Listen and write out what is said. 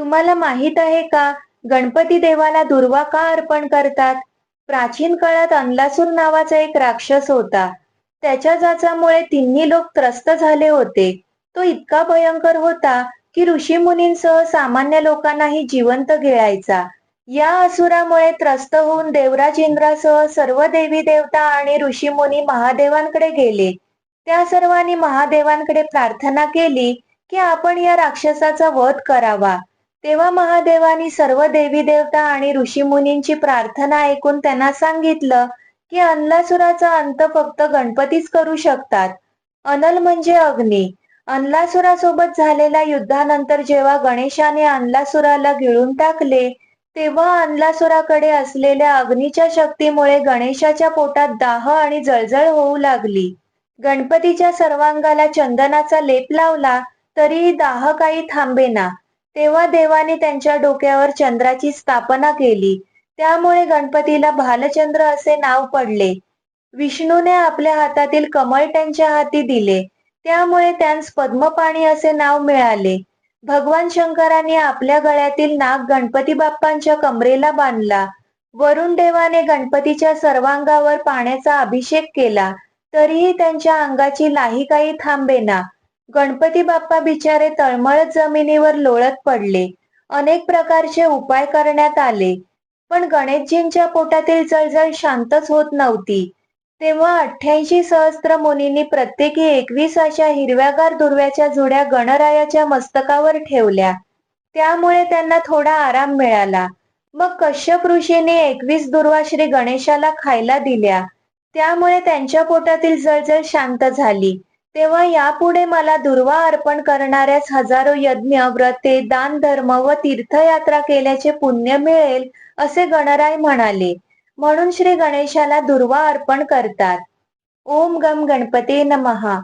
तुम्हाला माहीत आहे का? गणपती देवाला दुर्वा का अर्पण करतात? प्राचीन काळात अनलासूर नावाचा एक राक्षस होता. त्याच्या जाचामुळे तिन्ही लोक त्रस्त झाले होते. तो इतका भयंकर होता की ऋषी मुनींसह सामान्य लोकांनाही जिवंत गिळायचा या असुरामुळे त्रस्त होऊन देवराज इंद्रासह सर्व देवी देवता आणि ऋषी मुनी महादेवांकडे गेले. त्या सर्वांनी महादेवांकडे प्रार्थना केली की आपण या राक्षसाचा वध करावा. तेव्हा महादेवानी सर्व देवी देवता आणि ऋषी मुनींची प्रार्थना ऐकून त्यांना सांगितलं की अनलासुराचा अंत फक्त गणपतीच करू शकतात. अनल म्हणजे अग्नी. अनलासुरासोबत झालेल्या युद्धानंतर जेव्हा गणेशाने अनलासुराला गिळून टाकले तेव्हा अनलासुराकडे असलेल्या अग्नीच्या शक्तीमुळे गणेशाच्या पोटात दाह आणि जळजळ होऊ लागली. गणपतीच्या सर्वांगाला चंदनाचा लेप लावला तरीही दाह काही थांबेना. तेव्हा देवाने त्यांच्या डोक्यावर चंद्राची स्थापना केली. त्यामुळे गणपतीला भालचंद्र असे नाव पडले. विष्णूने आपल्या हातातील कमळ त्यांच्या हाती दिले. त्यामुळे त्यांस पद्मपाणी असे नाव मिळाले. भगवान शंकराने आपल्या गळ्यातील नाग गणपती बाप्पांच्या कमरेला बांधला. वरुण देवाने गणपतीच्या सर्वांगावर पाण्याचा अभिषेक केला. तरीही त्यांच्या अंगाची लाही काही थांबेना. गणपती बाप्पा बिचारे तळमळत जमिनीवर लोळत पडले. अनेक प्रकारचे उपाय करण्यात आले. पण गणेशजींच्या पोटातील जळजळ शांतच होत नव्हती. तेव्हा अठ्ठ्याऐंशी सहस्त्र मुनींनी प्रत्येकी एकवीस अशा हिरव्यागार दुर्व्याच्या जुड्या गणरायाच्या मस्तकावर ठेवल्या. त्यामुळे त्यांना थोडा आराम मिळाला. मग कश्यप ऋषीने एकवीस दुर्वा श्री गणेशाला खायला दिल्या. त्यामुळे त्यांच्या पोटातील जळजळ शांत झाली. तेव्हा यापुढे मला दुर्वा अर्पण करणाऱ्यास हजारो यज्ञ व्रते दान धर्म व तीर्थयात्रा केल्याचे पुण्य मिळेल असे गणराय म्हणाले. म्हणून श्री गणेशाला दुर्वा अर्पण करतात. ओम गम गणपते नमहा